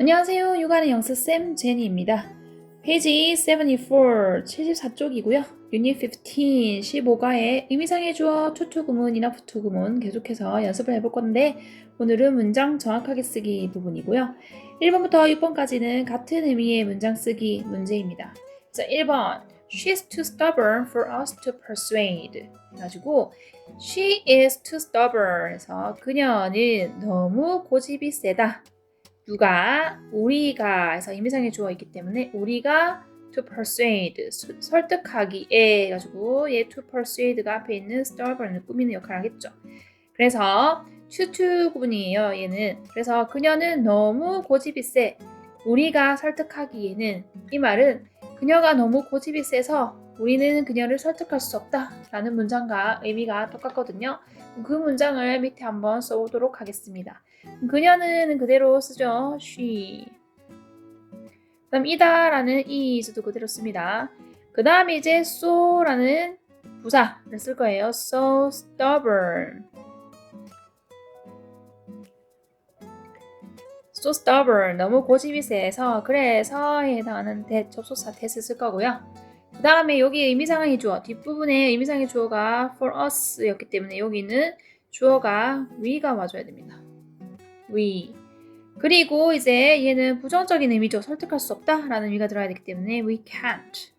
안녕하세요. 육아의 영수쌤 제니입니다. 페이지 74, 74쪽이고요. 유닛 15, 15가의 의미상의 주어, 투투 구문이나 부투 구문 계속해서 연습을 해볼 건데 오늘은 문장 정확하게 쓰기 부분이고요. 1번부터 6번까지는 같은 의미의 문장 쓰기 문제입니다. 자, 1번 She's too stubborn for us to persuade 해가지고 She is too stubborn 해서 그녀는 너무 고집이 세다. 누가 우리가 해서 의미상의 주어 있기 때문에 우리가 to persuade 수- 설득하기에 해가지고 얘 to persuade가 앞에 있는 stubborn을 꾸미는 역할을 하겠죠. 그래서 to 구분이에요. 얘는 그래서 그녀는 너무 고집이 세. 우리가 설득하기에는 이 말은 그녀가 너무 고집이 세서 우리는 그녀를 설득할 수 없다라는 문장과 의미가 똑같거든요. 그 문장을 밑에 한번 써보도록 하겠습니다. 그녀는 그대로 쓰죠. she. 그 다음 이다라는 is도 그대로 씁니다. 그 다음에 이제 so라는 부사를 쓸 거예요. so stubborn. so stubborn. 너무 고집이 세서 그래서에 해당하는 that 접속사 that을 쓸 거고요. 그 다음에 여기 의미상의 주어 뒷부분에 의미상의 주어가 for us였기 때문에 여기는 주어가 we가 와줘야 됩니다. we. 그리고 이제 얘는 부정적인 의미죠. 설득할 수 없다 라는 의미가 들어야 되기 때문에 we can't.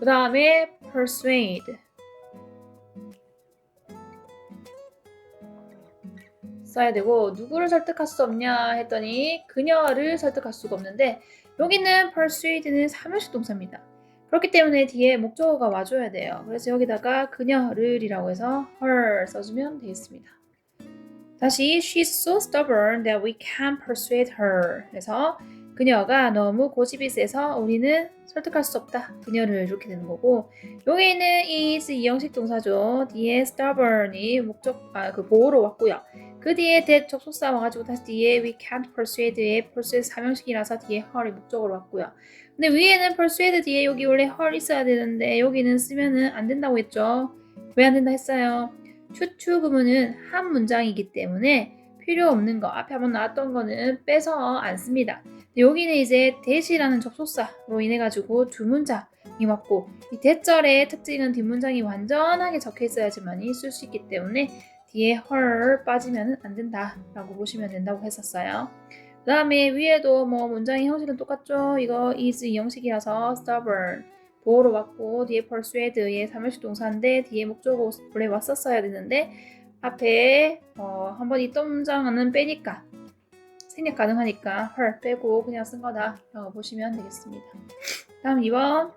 그 다음에 persuade. 써야 되고 누구를 설득할 수 없냐 했더니 그녀를 설득할 수가 없는데 여기는 persuade는 삼형식 동사입니다. 그렇기 때문에 뒤에 목적어가 와줘야 돼요. 그래서 여기다가 그녀를이라고 해서 her 써주면 되겠습니다. 다시 she's so stubborn that we can't persuade her. 그래서 그녀가 너무 고집이 세서 우리는 설득할 수 없다. 그녀를 이렇게 되는 거고 여기는 is 이형식 동사죠. 뒤에 stubborn이 목적 아 그 보호로 왔고요. 그 뒤에 that 접속사 와가지고 다시 뒤에 we can't persuade의 persuade 삼형식이라서 뒤에 her이 목적으로 왔고요. 근데 위에는 persuade 뒤에 여기 원래 her 있어야 되는데 여기는 쓰면은 안 된다고 했죠. 왜 안 된다 했어요? 추추 구문은 한 문장이기 때문에 필요 없는 거 앞에 한번 나왔던 거는 빼서 안 씁니다. 여기는 이제 대시라는 접속사로 인해 가지고 두 문장이 왔고 이 대절의 특징은 뒷문장이 완전하게 적혀 있어야지만이 쓸 수 있기 때문에 뒤에 her 빠지면 안 된다 라고 보시면 된다고 했었어요. 그 다음에 위에도 뭐 문장의 형식은 똑같죠. 이거 is 이 형식이라서 stubborn 보호로 왔고 뒤에 persuade의 삼형식 동사인데 뒤에 목적어 원래 왔었어야 되는데 앞에 어, 한번 있던 문장은 빼니까 생략 가능하니까 her 빼고 그냥 쓴 거다 라고 보시면 되겠습니다. 다음 2번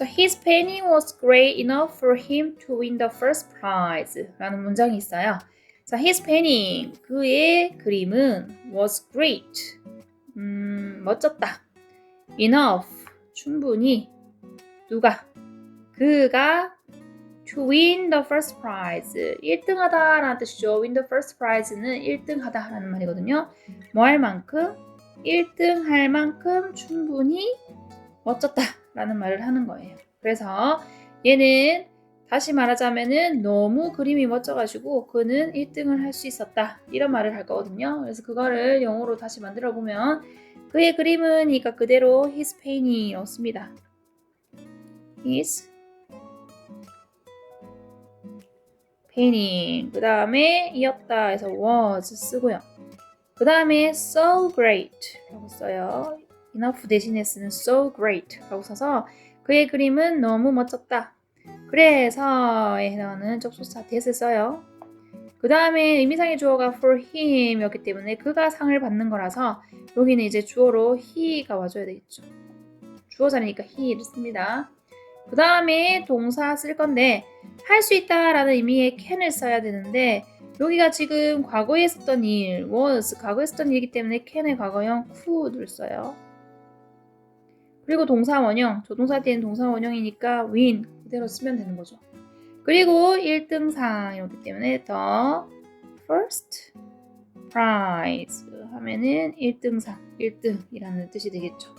So his painting was great enough for him to win the first prize 라는 문장이 있어요. 자, his painting 그의 그림은 was great 음, 멋졌다. enough 충분히 누가 그가 to win the first prize 1등하다 라는 뜻이죠. win the first prize는 1등하다 라는 말이거든요. 뭐 할 만큼 1등 할 만큼 충분히 멋졌다 라는 말을 하는 거예요. 그래서 얘는 다시 말하자면은 너무 그림이 멋져가지고 그는 1등을 할 수 있었다 이런 말을 할 거거든요. 그래서 그거를 영어로 다시 만들어 보면 그의 그림은 그러니까 그대로 his painting이라고 씁니다. his painting 그 다음에 이었다 해서 was 쓰고요. 그 다음에 so great 라고 써요. Enough 대신에 쓰는 so great 라고 써서 그의 그림은 너무 멋졌다. 그래서에 해당하는 접속사 that을 써요. 그 다음에 의미상의 주어가 for him이었기 때문에 그가 상을 받는 거라서 여기는 이제 주어로 he가 와줘야 되겠죠. 주어 자리니까 he를 씁니다. 그 다음에 동사 쓸 건데 할 수 있다 라는 의미의 can을 써야 되는데 여기가 지금 과거에 썼던 일 was 과거에 썼던 일이기 때문에 can의 과거형 could를 써요. 그리고 동사 원형 조동사 뒤에는 동사 원형이니까 win 그대로 쓰면 되는 거죠. 그리고 1등상이었기 때문에 the first prize 하면은 1등상, 1등이라는 뜻이 되겠죠.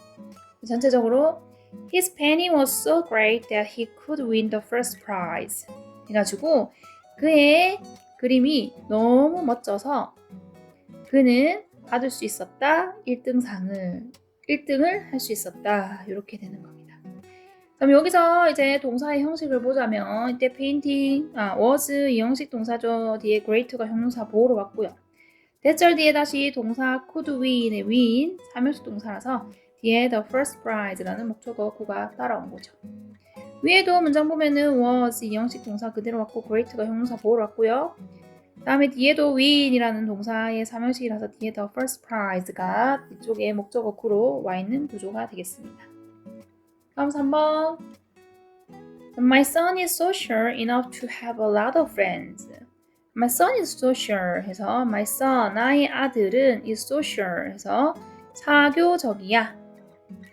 전체적으로 His painting was so great that he could win the first prize. 해가지고 그의 그림이 너무 멋져서 그는 받을 수 있었다. 1등상을 1등을 할 수 있었다. 이렇게 되는 겁니다. 그럼 여기서 이제 동사의 형식을 보자면 이때 painting, 아, was 이 형식 동사죠. 뒤에 great가 형용사 보호로 왔고요. 대절 뒤에 다시 동사 could win의 win, 삼형식 동사라서 뒤에 the first prize라는 목적어 구가 따라온 거죠. 위에도 문장 보면은 was 이 형식 동사 그대로 왔고 great가 형용사 보호로 왔고요. 다음에 뒤에도 win이라는 동사의 삼형식이라서 뒤에 the first prize가 이쪽에 목적어 구로 와 있는 구조가 되겠습니다. 다음 3번. My son is social enough to have a lot of friends. My son is social 해서 my son, 나의 아들은 is social 해서 사교적이야.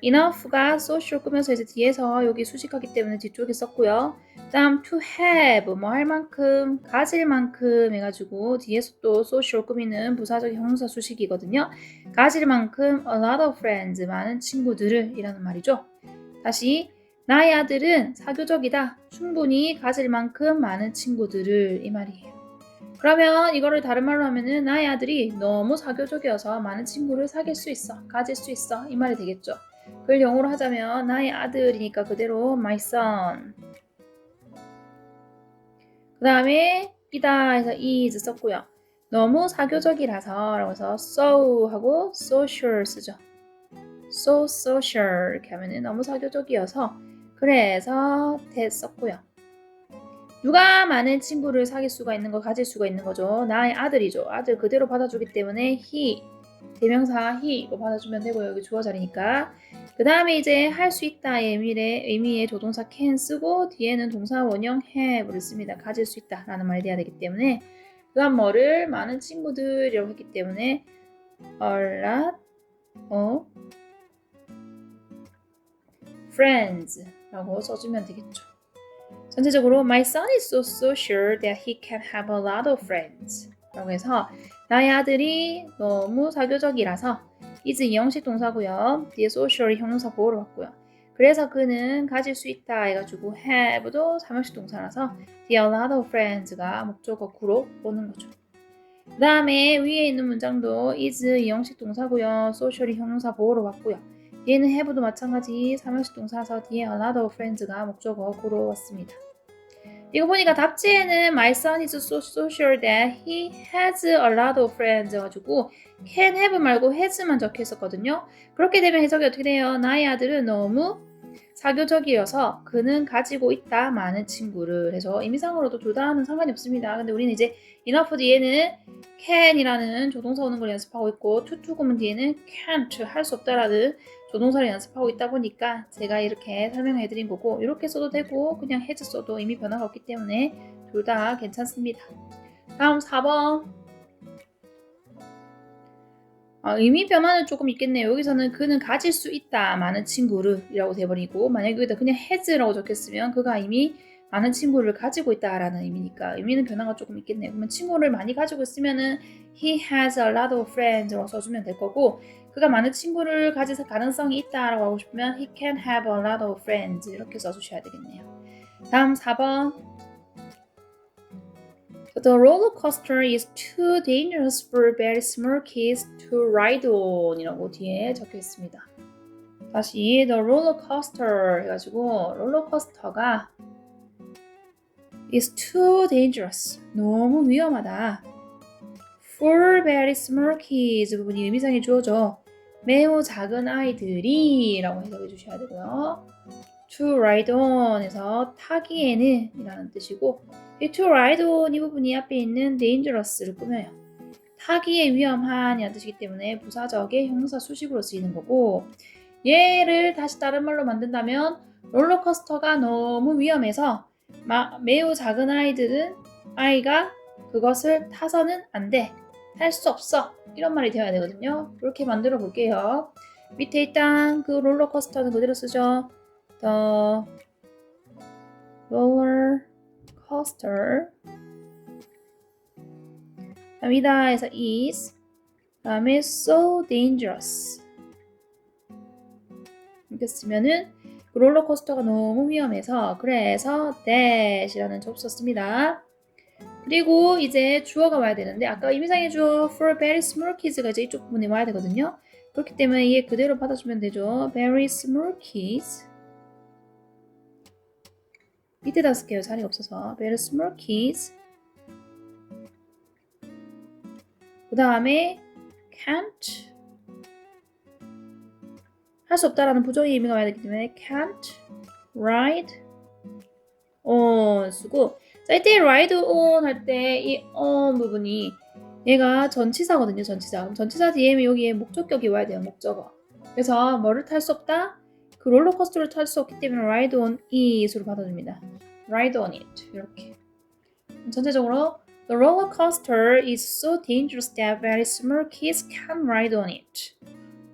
Enough가 social 꾸면서 이제 뒤에서 여기 수식하기 때문에 뒤쪽에 썼고요. 다음 to have 뭐 할 만큼 가질 만큼 해가지고 뒤에서 또 social 꾸미는 부사적 형용사 수식이거든요. 가질 만큼 a lot of friends 많은 친구들을 이라는 말이죠. 다시 나의 아들은 사교적이다. 충분히 가질 만큼 많은 친구들을 이 말이에요. 그러면 이거를 다른 말로 하면은 나의 아들이 너무 사교적이어서 많은 친구를 사귈 수 있어. 가질 수 있어. 이 말이 되겠죠. 그걸 영어로 하자면 나의 아들이니까 그대로 my son. 그 다음에 이다 해서 is 썼고요. 너무 사교적이라서 라고 해서 so 하고 social 쓰죠. so social 이렇게 하면은 너무 사교적이어서 그래서 that 썼고요. 누가 많은 친구를 사귈 수가 있는 거 가질 수가 있는 거죠. 나의 아들이죠. 아들 그대로 받아주기 때문에 he 대명사 he 이거 받아주면 되고요. 여기 주어 자리니까. 그 다음에 이제 할 수 있다의 의미의, 의미의 조동사 can 쓰고 뒤에는 동사 원형 have를 씁니다. 가질 수 있다 라는 말이 돼야 되기 때문에 그 다음 뭐를 많은 친구들이라고 했기 때문에 a lot of friends라고 써주면 되겠죠. 전체적으로 My son is so social that he can have a lot of friends. 라고 해서 나의 아들이 너무 사교적이라서 is 이형식 동사고요. 뒤에 social 형용사 보호로 왔고요. 그래서 그는 가질 수 있다 해가지고 have도 삼형식 동사라서 뒤에 a lot of friends가 목적어 구로 오는 거죠. 그 다음에 위에 있는 문장도 is 이형식 동사고요. social이 형용사 보호로 왔고요. 뒤에는 have도 마찬가지 삼형식 동사서 뒤에 a lot of friends가 목적어 구로 왔습니다. 이거 보니까 답지에는 My son is so social that he has a lot of friends 가지고 can have 말고 has만 적혀 있었거든요. 그렇게 되면 해석이 어떻게 돼요? 나의 아들은 너무 사교적이어서 그는 가지고 있다 많은 친구를 해서 의미상으로도 둘 다는 상관이 없습니다. 근데 우리는 이제 enough 뒤에는 can이라는 조동사 오는 걸 연습하고 있고 to to 구문 뒤에는 can't 할 수 없다라는 조동사를 연습하고 있다 보니까 제가 이렇게 설명해 드린 거고 이렇게 써도 되고 그냥 해즈 써도 이미 변화가 없기 때문에 둘 다 괜찮습니다. 다음 4번 아, 의미 변화는 조금 있겠네요. 여기서는 그는 가질 수 있다 많은 친구를 이라고 돼버리고 만약에 여기다 그냥 has라고 적혔으면 그가 이미 많은 친구를 가지고 있다라는 의미니까 의미는 변화가 조금 있겠네요. 그러면 친구를 많이 가지고 있으면은 he has a lot of friends라고 써주면 될 거고 그가 많은 친구를 가질 가능성이 있다라고 하고 싶으면 he can have a lot of friends 이렇게 써주셔야 되겠네요. 다음 4번 The roller coaster is too dangerous for very small kids to ride on 이라고 뒤에 적혀 있습니다. 다시 the roller coaster 해가지고 롤러코스터가 is too dangerous 너무 위험하다 for very small kids 부분이 의미상에 주어져 매우 작은 아이들이 라고 해석해 주셔야 되고요. to ride on 에서 타기에는 이라는 뜻이고 이 to ride on 이 부분이 앞에 있는 dangerous를 꾸며요. 타기에 위험한 이라는 뜻이기 때문에 부사적의 형용사 수식으로 쓰이는 거고 얘를 다시 다른 말로 만든다면 롤러코스터가 너무 위험해서 마, 매우 작은 아이들은 아이가 그것을 타서는 안 돼. 할수 없어. 이런 말이 되어야 되거든요. 이렇게 만들어 볼게요. 밑에 일단 그 롤러코스터는 그대로 쓰죠. The roller coaster. 다음이다에서 is. 다음에 so dangerous. 이렇게 쓰면은 롤러코스터가 너무 위험해서 그래서 that이라는 접수 썼습니다. 그리고 이제 주어가 와야 되는데 아까 의미상의 주어 for very small kids가 이제 이쪽 부분에 와야 되거든요. 그렇기 때문에 얘 그대로 받아주면 되죠. very small kids 밑에 다 쓸게요. 자리가 없어서 very small kids 그 다음에 can't 할 수 없다라는 부정의 의미가 와야 되기 때문에 can't ride on 쓰고 자 이때 ride on 할 때 이 on 부분이 얘가 전치사거든요 전치사 전치사 뒤에 여기에 목적격이 와야 돼요 목적어 그래서 뭐를 탈 수 없다? 그 롤러코스터를 탈 수 없기 때문에 ride on it으로 받아줍니다 ride on it 이렇게 전체적으로 The roller coaster is so dangerous that very small kids can ride on it.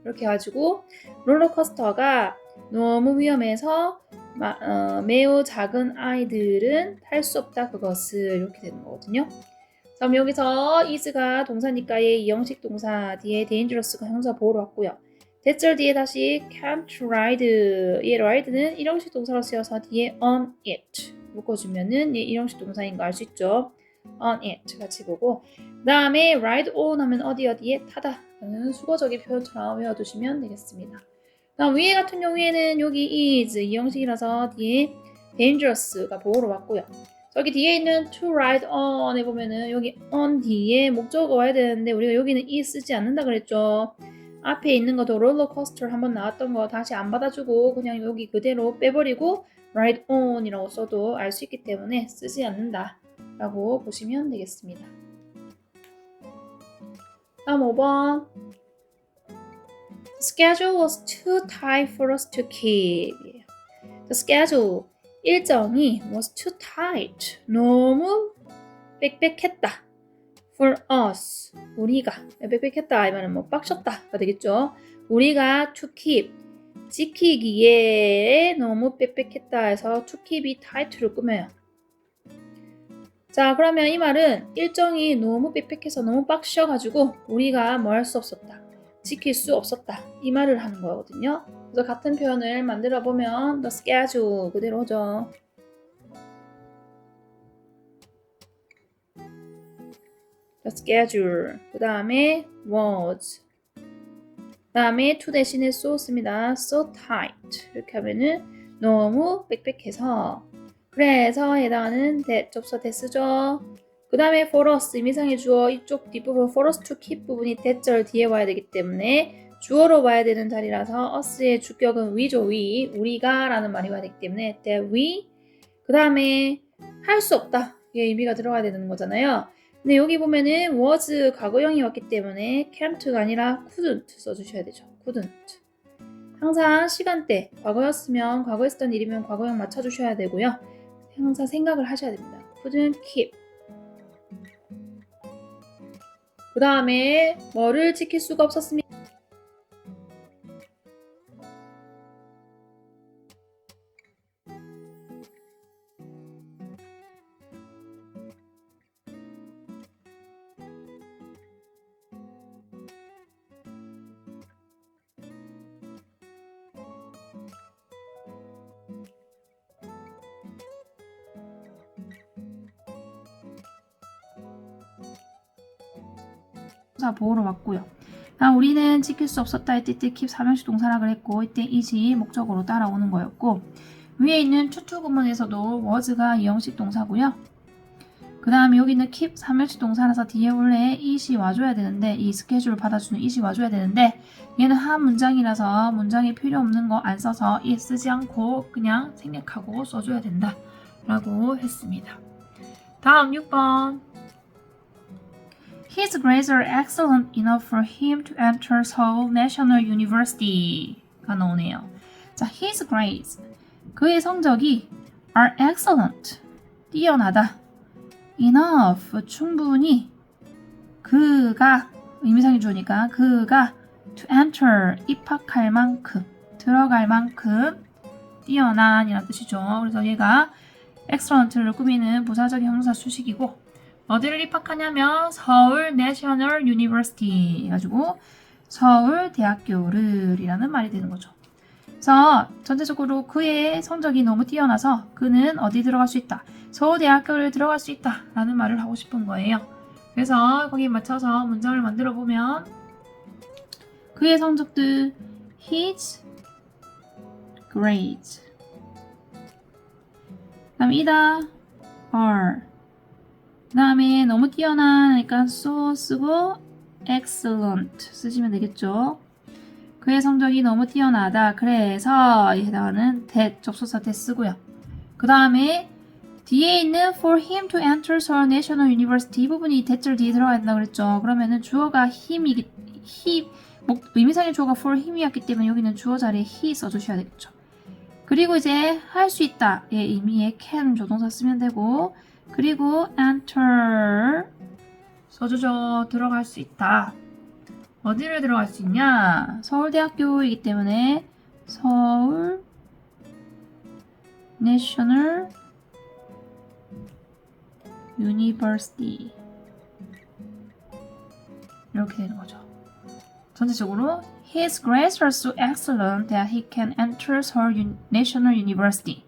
이렇게 해가지고 롤러코스터가 너무 위험해서 마- 어, 매우 작은 아이들은 탈 수 없다 그것을 이렇게 되는 거거든요. 자, 그럼 여기서 is가 동사니까 얘 이형식 동사 뒤에 dangerous가 형사 보호로 왔고요. 대절 뒤에 다시 can't ride 얘 ride는 일형식 동사로 쓰여서 뒤에 on it 묶어주면은 얘 일형식 동사인 거 알 수 있죠. on it 같이 보고 그 다음에 ride on 하면 어디 어디에 타다 라는 수거적인 표현처럼 외워두시면 되겠습니다. 다음 위에 같은 경우에는 여기 is 이 형식이라서 뒤에 dangerous가 보호로 왔고요. 저기 뒤에 있는 to ride on에 보면은 여기 on 뒤에 목적어가 와야 되는데 우리가 여기는 is 쓰지 않는다 그랬죠. 앞에 있는 것도 롤러코스터 한번 나왔던 거 다시 안 받아주고 그냥 여기 그대로 빼버리고 ride on이라고 써도 알 수 있기 때문에 쓰지 않는다. 라고 보시면 되겠습니다. 다음 5번. The schedule was too tight for us to keep. The schedule, 일정이 was too tight. 너무 빽빽했다. For us, 우리가. 빽빽했다. 이 말은 뭐 빡셨다가 되겠죠. 우리가 to keep, 지키기에 너무 빽빽했다 해서 to keep이 tight를 꾸며요. 자, 그러면 이 말은 일정이 너무 빽빽해서 너무 빡셔가지고 우리가 뭐 할 수 없었다. 지킬 수 없었다. 이 말을 하는 거거든요. 그래서 같은 표현을 만들어 보면 the schedule 그대로죠. Schedule. 그 다음에 was. 그 다음에 to 대신에 so 씁니다. so tight. 이렇게 하면은 너무 빽빽해서 그래서 해당하는 that 접서 대쓰죠. 그 다음에 for us 의미상의 주어 이쪽 뒷부분 for us to keep 부분이 대절 뒤에 와야 되기 때문에 주어로 와야 되는 자리라서 us의 주격은 we죠 we 우리가 라는 말이 와야 되기 때문에 that we 그 다음에 할 수 없다 이 의미가 들어가야 되는 거잖아요. 근데 여기 보면은 was 과거형이 왔기 때문에 can't가 아니라 couldn't 써주셔야 되죠. couldn't 항상 시간대 과거였으면 과거에 쓰던 일이면 과거형 맞춰주셔야 되고요. 항상 생각을 하셔야 됩니다. couldn't keep. 그 다음에 뭐를 지킬 수가 없었습니다. 자 보호로 왔고요. 자, 우리는 지킬 수 없었다 할때 keep 삼형식 동사라 그랬고 이때 is이 목적으로 따라오는 거였고 위에 있는 투투 구문에서도 was가 이형식 동사고요. 그 다음에 여기는 keep 삼형식 동사라서 뒤에 원래 it이 와줘야 되는데 이 스케줄을 받아주는 it이 와줘야 되는데 얘는 한 문장이라서 문장이 필요 없는 거 안 써서 it 쓰지 않고 그냥 생략하고 써줘야 된다 라고 했습니다. 다음 6번 His grades are excellent enough for him to enter Seoul National University가 나오네요. 자, his grades. 그의 성적이 are excellent. 뛰어나다. enough. 충분히. 그가, 의미상이 좋으니까, 그가 to enter. 입학할 만큼. 들어갈 만큼. 뛰어난이라는 뜻이죠. 그래서 얘가 excellent를 꾸미는 부사적인 형사 수식이고, 어디를 입학하냐면 서울 내셔널 유니버시티 해가지고 서울 대학교를 이라는 말이 되는 거죠. 그래서 전체적으로 그의 성적이 너무 뛰어나서 그는 어디 들어갈 수 있다. 서울대학교를 들어갈 수 있다. 라는 말을 하고 싶은 거예요. 그래서 거기에 맞춰서 문장을 만들어 보면 그의 성적들 his grades 그 다음에 이다 are 그 다음에 너무 뛰어나니까 so 쓰고 excellent 쓰시면 되겠죠. 그의 성적이 너무 뛰어나다. 그래서 이 해당하는 that 접속사 that 쓰고요. 그 다음에 뒤에 있는 for him to enter Seoul National University 이 부분이 대절 뒤에 들어가 있다 그랬죠. 그러면은 주어가 him이기 he 목, 의미상의 주어가 for him이었기 때문에 여기는 주어 자리에 he 써주셔야 되겠죠. 그리고 이제 할 수 있다 의 의미의 can 조동사 쓰면 되고 그리고 enter 써주죠. 들어갈 수 있다. 어디를 들어갈 수 있냐? 서울대학교이기 때문에 서울 내셔널 유니버시티 이렇게 되는 거죠. 전체적으로 His grades are so excellent that he can enter Seoul National University.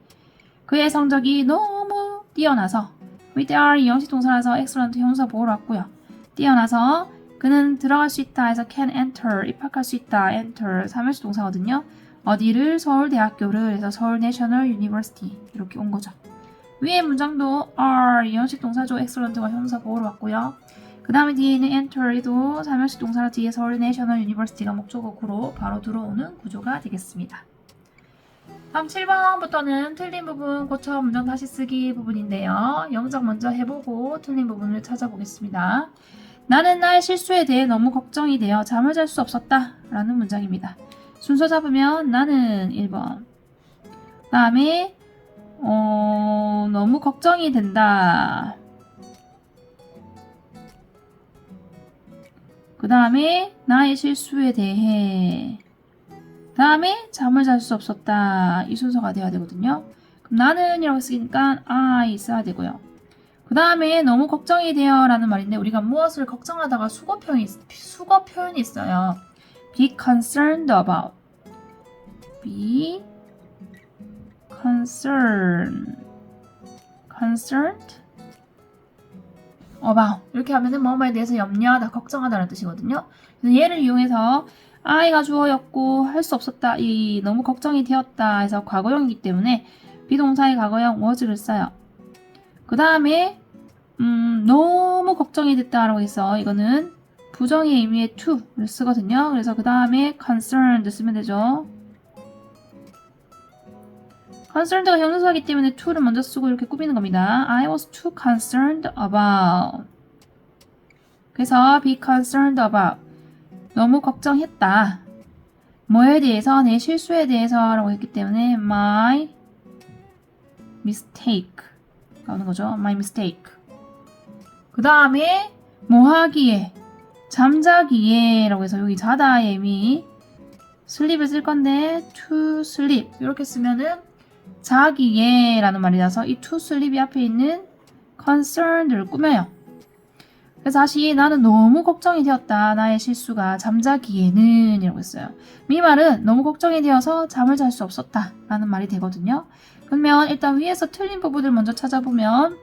그의 성적이 너무 뛰어나서 with are 이형식 동사라서 excellent 형사 보호로 왔고요. 뛰어나서 그는 들어갈 수 있다 해서 can enter 입학할 수 있다 enter 삼형식 동사거든요. 어디를 서울대학교를 해서 서울 내셔널 유니버시티 이렇게 온 거죠. 위에 문장도 are 이형식 동사죠. excellent가 형사 보호로 왔고요. 그 다음에 뒤에 있는 enter도 삼형식 동사로 뒤에 서울 내셔널 유니버시티가 목적어구로 바로 들어오는 구조가 되겠습니다. 다음 7번부터는 틀린 부분 고쳐 문장 다시 쓰기 부분인데요. 영작 먼저 해보고 틀린 부분을 찾아보겠습니다. 나는 나의 실수에 대해 너무 걱정이 되어 잠을 잘 수 없었다. 라는 문장입니다. 순서 잡으면 나는 1번. 그 다음에, 어, 너무 걱정이 된다. 그 다음에, 나의 실수에 대해. 그 다음에, 잠을 잘 수 없었다. 이 순서가 돼야 되거든요. 그럼 나는 이라고 쓰니까 I 써야 되고요. 그 다음에 너무 걱정이 돼요 라는 말인데 우리가 무엇을 걱정하다가 수거 표현이, 수거 표현이 있어요. be concerned about. be concerned. concerned about. 이렇게 하면은 뭐뭐에 대해서 염려하다, 걱정하다라는 뜻이거든요. 그래서 얘를 이용해서 아이가 주어였고 할 수 없었다, 이 너무 걱정이 되었다 해서 과거형이기 때문에 비동사의 과거형 was를 써요. 그 다음에 음, 너무 걱정이 됐다라고 해서 이거는 부정의 의미의 to를 쓰거든요. 그래서 그 다음에 concerned 쓰면 되죠. concerned가 형용사이기 때문에 to를 먼저 쓰고 이렇게 꾸미는 겁니다. I was too concerned about. 그래서 be concerned about. 너무 걱정했다. 뭐에 대해서? 내 실수에 대해서라고 했기 때문에 my mistake. 나오는 거죠. my mistake. 그 다음에 뭐 하기에 잠자기에 라고 해서 여기 자다의 의미 슬립을 쓸 건데 to sleep 이렇게 쓰면은 자기에 라는 말이라서 이 to sleep이 앞에 있는 concerned를 꾸며요. 그래서 다시 나는 너무 걱정이 되었다. 나의 실수가 잠자기에는 이라고 했어요. 이 말은 너무 걱정이 되어서 잠을 잘 수 없었다 라는 말이 되거든요. 그러면 일단 위에서 틀린 부분을 먼저 찾아보면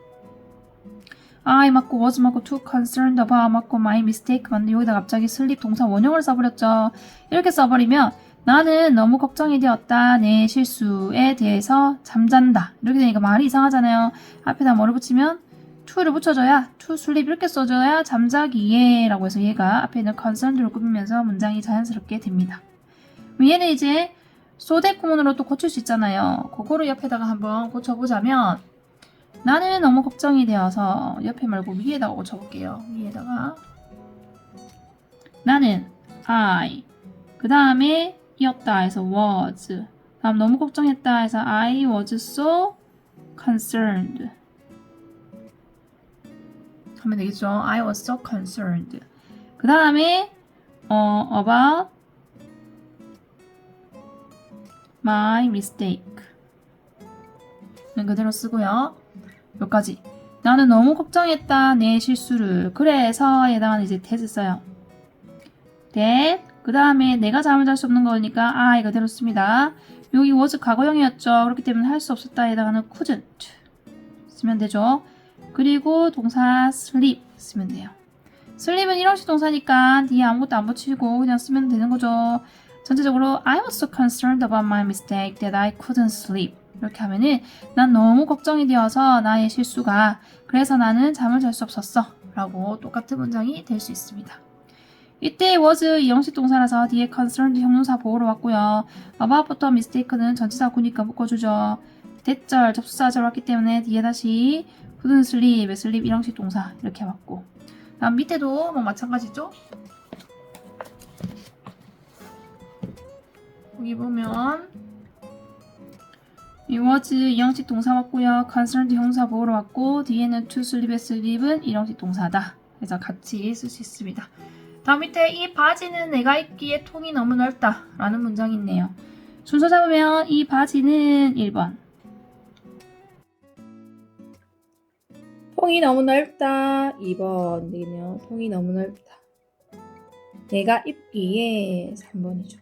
I 맞고 was 맞고 too concerned about 맞고 my mistake 맞는데 여기다 갑자기 슬립 동사 원형을 써버렸죠. 이렇게 써버리면 나는 너무 걱정이 되었다. 내 실수에 대해서 잠잔다. 이렇게 되니까 말이 이상하잖아요. 앞에다 뭐를 붙이면 to를 붙여줘야 to sleep 이렇게 써줘야 잠자기에 라고 해서 얘가 앞에 있는 concerned를 꾸미면서 문장이 자연스럽게 됩니다. 얘는 이제 소대 구문으로 또 고칠 수 있잖아요. 그거를 옆에다가 한번 고쳐보자면 나는 너무 걱정이 되어서 옆에 말고 위에다가 고쳐볼게요. 위에다가 나는 I 그 다음에 이었다 해서 was 다음 너무 걱정했다 해서 I was so concerned 하면 되겠죠. I was so concerned 그 다음에 어, about my mistake 는 그대로 쓰고요. 여기까지. 나는 너무 걱정했다. 내 실수를. 그래서 해당하는 이제 that을 써요. that. 그 다음에 내가 잠을 잘 수 없는 거니까 I 그대로 씁니다. 여기 was 과거형이었죠. 그렇기 때문에 할 수 없었다에 해당하는 couldn't 쓰면 되죠. 그리고 동사 sleep 쓰면 돼요. sleep은 일형식 동사니까 뒤에 아무것도 안 붙이고 그냥 쓰면 되는 거죠. 전체적으로 I was so concerned about my mistake that I couldn't sleep. 이렇게 하면은 난 너무 걱정이 되어서 나의 실수가 그래서 나는 잠을 잘 수 없었어. 라고 똑같은 문장이 될 수 있습니다. 이때 was 이형식 동사라서 뒤에 concerned 형용사 보호로 왔고요. about부터 mistake는 전치사 구니까 묶어주죠. 대절 접수사절 왔기 때문에 뒤에 다시 couldn't sleep, sleep 이형식 동사 이렇게 왔고 다음 밑에도 뭐 마찬가지죠. 여기 보면 이 was 이형식 동사 왔고요. concerned 형사 보호로 왔고 뒤에는 to sleep의 sleep은 이형식 동사다. 그래서 같이 쓸 수 있습니다. 다음 밑에 이 바지는 내가 입기에 통이 너무 넓다 라는 문장이 있네요. 순서 잡으면 이 바지는 1번 통이 너무 넓다 2번 되겠네요. 통이 너무 넓다 내가 입기에 3번이죠.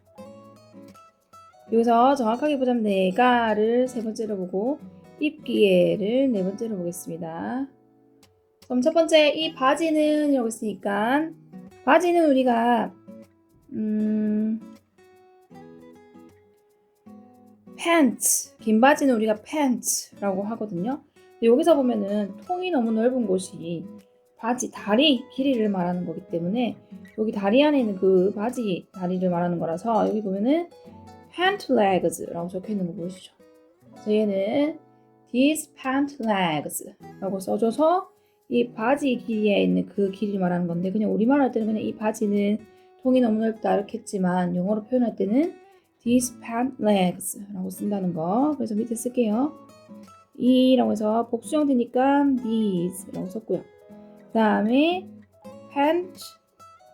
여기서 정확하게 보자면 내가를 세 번째로 보고 입기에를 네 번째로 보겠습니다. 그럼 첫 번째 이 바지는 이러고 있으니까 바지는 우리가 음 pants 긴 바지는 우리가 pants라고 하거든요. 여기서 보면은 통이 너무 넓은 곳이 바지 다리 길이를 말하는 거기 때문에 여기 다리 안에 있는 그 바지 다리를 말하는 거라서 여기 보면은 pant legs라고 적혀 있는 거 보이시죠? 그래서 얘는 these pant legs라고 써줘서 이 바지 길이에 있는 그 길이를 말하는 건데 그냥 우리말 할 때는 그냥 이 바지는 통이 너무 넓다 이렇게 했지만 영어로 표현할 때는 these pant legs라고 쓴다는 거 그래서 밑에 쓸게요 이라고 해서 복수형 되니까 these라고 썼고요 그 다음에 pant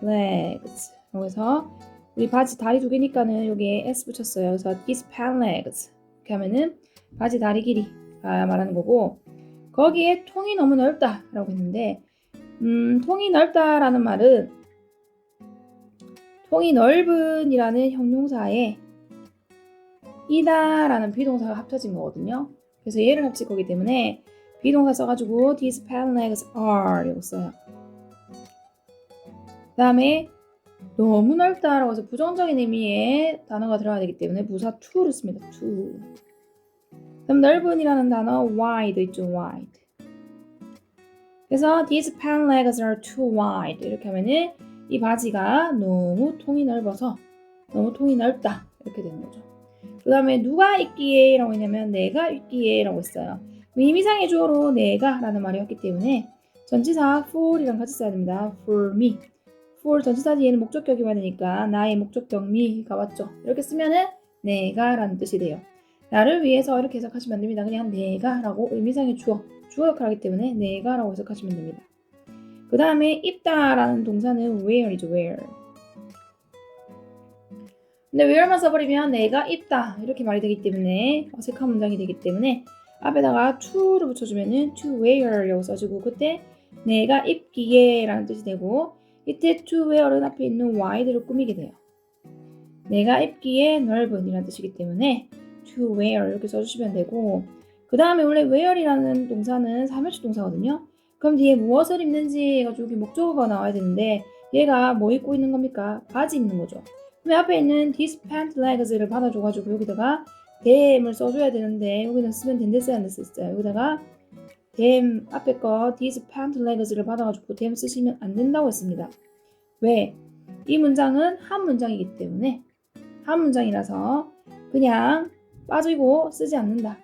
legs라고 해서 우리 바지 다리 두 개니까는 여기에 s 붙였어요 그래서 these pant legs 이렇게 하면은 바지 다리 길이가 말하는 거고 거기에 통이 너무 넓다 라고 했는데 음, 통이 넓다라는 말은 통이 넓은 이라는 형용사에 이다라는 비동사가 합쳐진 거거든요. 그래서 얘를 합칠 거기 때문에 비동사 써가지고 these pant legs are 이라고 써요. 그 다음에 너무 넓다라고 해서 부정적인 의미의 단어가 들어가야 되기 때문에 부사 to를 씁니다. to. 그럼 넓은이라는 단어 wide 있죠, wide. 그래서 these pant legs are too wide 이렇게 하면은 이 바지가 너무 통이 넓어서 너무 통이 넓다 이렇게 되는 거죠. 그 다음에 누가 있기에 라고 했냐면 내가 있기에 라고 했어요. 의미상의 주어로 내가 라는 말이었기 때문에 전치사 for이랑 같이 써야 됩니다. for me. for 전치사 뒤에는 목적격이 많으니까 나의 목적격 me가 왔죠. 이렇게 쓰면은 내가 라는 뜻이 돼요. 나를 위해서 이렇게 해석하시면 안 됩니다. 그냥 내가 라고 의미상의 주어, 주어 역할을 하기 때문에 내가 라고 해석하시면 됩니다. 그 다음에 입다 라는 동사는 wear이죠, wear. 근데 wear만 써버리면 내가 입다 이렇게 말이 되기 때문에 어색한 문장이 되기 때문에 앞에다가 to를 붙여주면은 to wear이라고 써주고 그때 내가 입기에 라는 뜻이 되고 이때 to wear은 앞에 있는 wide를 꾸미게 돼요. 내가 입기에 넓은 이라는 뜻이기 때문에 to wear 이렇게 써주시면 되고 그 다음에 원래 wear이라는 동사는 3일치 동사거든요. 그럼 뒤에 무엇을 입는지 해가지고 목적어가 나와야 되는데 얘가 뭐 입고 있는 겁니까? 바지 입는 거죠. 그럼 앞에 있는 this pant legs를 받아줘가지고 여기다가 them을 써줘야 되는데 여기는 쓰면 된데 써야 된다 썼어요. 여기다가 them 앞에 거 this pant legs를 받아가지고 them 쓰시면 안 된다고 했습니다. 왜? 이 문장은 한 문장이기 때문에 한 문장이라서 그냥 빠지고 쓰지 않는다.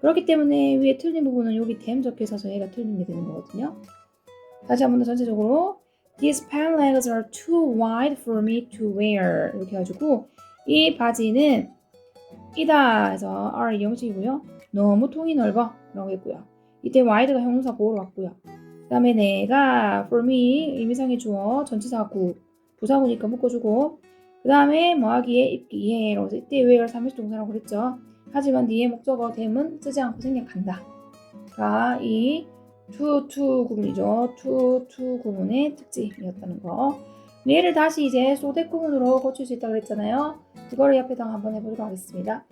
그렇기 때문에 위에 틀린 부분은 여기 them 적혀 있어서 얘가 틀린 게 되는 거거든요. 다시 한 번 더 전체적으로 These pant legs are too wide for me to wear 이렇게 해가지고 이 바지는 이다 해서 are 형식이고요. 너무 통이 넓어 라고 했고요. 이때 wide가 형용사 보호로 왔고요. 그 다음에 내가 for me 의미상의 주어 전치사 구 부사구니까 묶어주고 그 다음에 뭐하기에 입기에 라고 이때 wear 3일치 동사라고 그랬죠. 하지만 뒤에 목적어 them은 쓰지 않고 생략한다. 가이 to 구문이죠. to 구문의 특징이었다는 거. 얘를 다시 이제 소대 구문으로 고칠 수 있다고 그랬잖아요. 그거를 옆에다가 한번 해보도록 하겠습니다.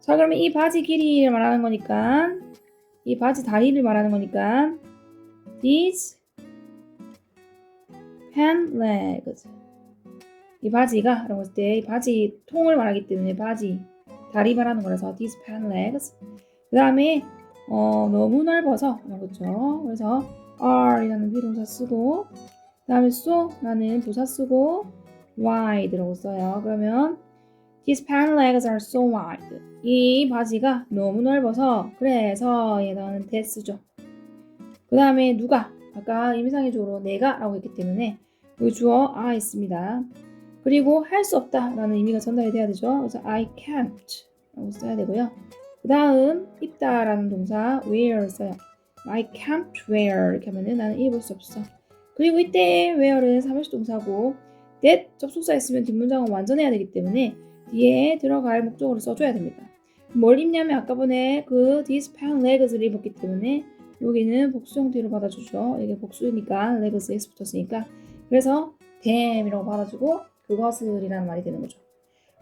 자 그러면 이 바지 길이를 말하는 거니까 이 바지 다리를 말하는 거니까 these pant legs 이 바지가 라고 했을 때 이 바지 통을 말하기 때문에 바지 다리 말하는 거라서 these pant legs 그 다음에 어, 너무 넓어서 라고 했죠 그래서 are이라는 비동사 쓰고 그 다음에 so라는 부사 쓰고 wide라고 써요 그러면 His pant legs are so wide. 이 바지가 너무 넓어서 그래서 얘는 that쓰죠. 그 다음에 누가 아까 임상의 주어로 내가 라고 했기 때문에 여기 주어 I 있습니다. 그리고 할 수 없다 라는 의미가 전달이 돼야 되죠. 그래서 I can't 라고 써야 되고요. 그 다음 입다 라는 동사 wear 써요. I can't wear 이렇게 하면은 나는 입을 수 없어. 그리고 이때 wear은 사무실 동사고 that 접속사 있으면 뒷문장은 완전해야 되기 때문에 뒤에 들어갈 목적으로 써줘야 됩니다. 뭘 입냐면 아까 전에 그 these pant legs를 입었기 때문에 여기는 복수 형태로 받아주죠. 이게 복수니까 legs x 붙었으니까 그래서 them이라고 받아주고 그것을이라는 말이 되는 거죠.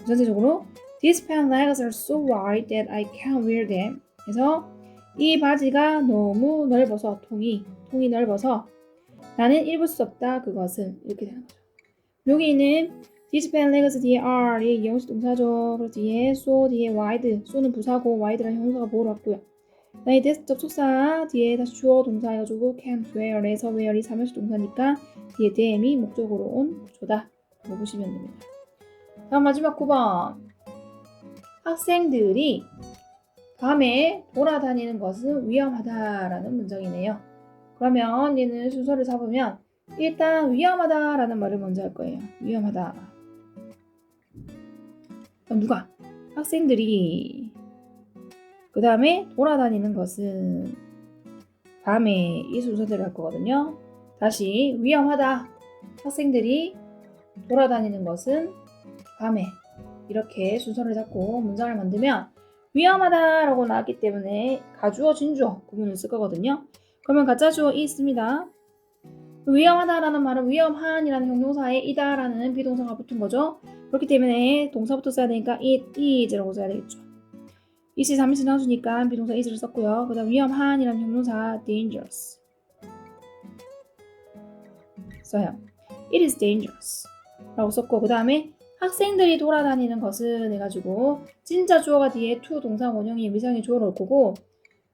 전체적으로 these pant legs are so wide that I can't wear them. 그래서 이 바지가 너무 넓어서 통이 통이 넓어서 나는 입을 수 없다 그것은 이렇게 되는 거죠. 여기는 These pant legs 뒤에 are이 이형식 동사죠. 그리고 뒤에 so 뒤에 wide, so는 부사고 wide라는 형용사가 보러 왔고요. 그다음에 this 접속사 뒤에 다시 주어 동사 해가지고 can't wear에서 wear이 삼형식 동사니까 뒤에 them이 목적으로 온 조다. 보시면 됩니다. 다음 마지막 9번. 학생들이 밤에 돌아다니는 것은 위험하다라는 문장이네요. 그러면 얘는 순서를 잡으면 일단 위험하다라는 말을 먼저 할 거예요. 위험하다. 그럼 누가? 학생들이 그 다음에 돌아다니는 것은 밤에 이 순서대로 할 거거든요. 다시 위험하다. 학생들이 돌아다니는 것은 밤에 이렇게 순서를 잡고 문장을 만들면 위험하다라고 나왔기 때문에 가주어 진주어 구분을 쓸 거거든요. 그러면 가짜 주어 이 있습니다. 위험하다라는 말은 위험한이라는 형용사에 이다라는 비동사가 붙은 거죠. 그렇기 때문에 동사부터 써야 되니까 it is라고 써야 되겠죠. it이 3인칭 단수니까 비동사 is를 썼고요. 그 다음 위험한이라는 형용사 dangerous 써요. It is dangerous 라고 썼고 그 다음에 학생들이 돌아다니는 것은 해가지고 진짜 주어가 뒤에 to 동사 원형이 의미상의 주어로 올 거고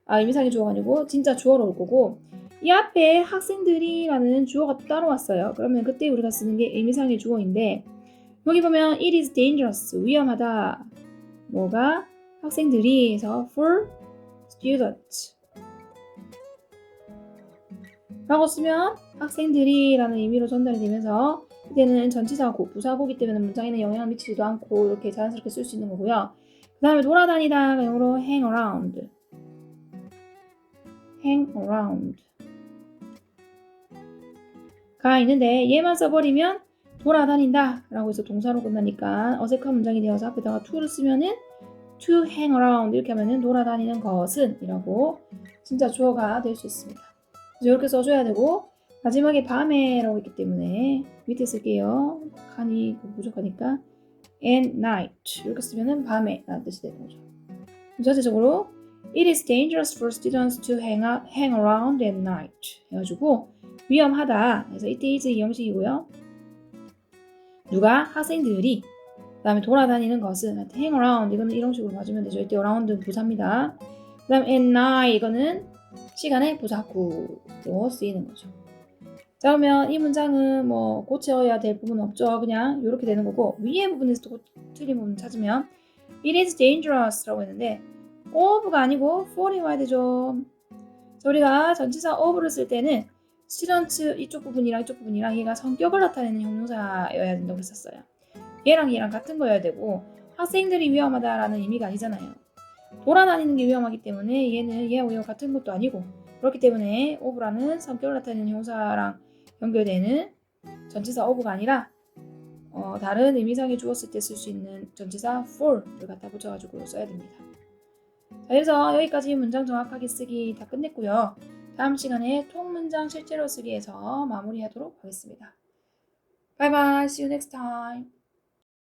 아 의미상의 주어가 아니고 진짜 주어로 올 거고 이 앞에 학생들이라는 주어가 또 따로 왔어요. 그러면 그때 우리가 쓰는 게 의미상의 주어인데 여기 보면 it is dangerous 위험하다. 뭐가? 학생들이 해서 for students. 라고 쓰면 학생들이라는 의미로 전달이 되면서 이때는 전치사고 부사고기 때문에 문장에는 영향을 미치지도 않고 이렇게 자연스럽게 쓸 수 있는 거고요. 그 다음에 돌아다니다가 영어로 hang around hang around 가 있는데 얘만 써버리면 돌아다닌다 라고 해서 동사로 끝나니까 어색한 문장이 되어서 앞에다가 to를 쓰면은 to hang around 이렇게 하면은 돌아다니는 것은 이라고 진짜 주어가 될 수 있습니다. 그래서 이렇게 써줘야 되고 마지막에 밤에 라고 있기 때문에 밑에 쓸게요. 칸이 부족하니까 and night 이렇게 쓰면은 밤에 라는 뜻이 되는 거죠. 전체적으로 It is dangerous for students to hang, out, hang around at night 해가지고 위험하다. 그래서 이때 is 이 형식이고요. 누가 학생들이 그 다음에 돌아다니는 것은 hang around 이거는 이런 식으로 봐주면 되죠. 이때 around는 부사입니다. 그 다음 at night 이거는 시간의 부사구로 쓰이는 거죠. 자 그러면 이 문장은 뭐 고쳐야 될 부분은 없죠. 그냥 이렇게 되는 거고 위에 부분에서 또 틀린 부분 찾으면 it is dangerous라고 했는데 of가 아니고 for이 와야 되죠. 자, 우리가 전치사 of를 쓸 때는 student 이쪽 부분이랑 이쪽 부분이랑 얘가 성격을 나타내는 형용사여야 된다고 했었어요. 얘랑 얘랑 같은 거여야 되고 학생들이 위험하다라는 의미가 아니잖아요. 돌아다니는 게 위험하기 때문에 얘는 얘하고 얘와 같은 것도 아니고 그렇기 때문에 of라는 성격을 나타내는 형용사랑 연결되는 전치사 of가 아니라 어, 다른 의미상에 주었을 때 쓸 수 있는 전치사 for를 갖다 붙여가지고 써야 됩니다. 자, 그래서 여기까지 문장 정확하게 쓰기 다 끝냈고요. 다음 시간에 통문장 실제로 쓰기에서 마무리하도록 하겠습니다. Bye bye. See you next time.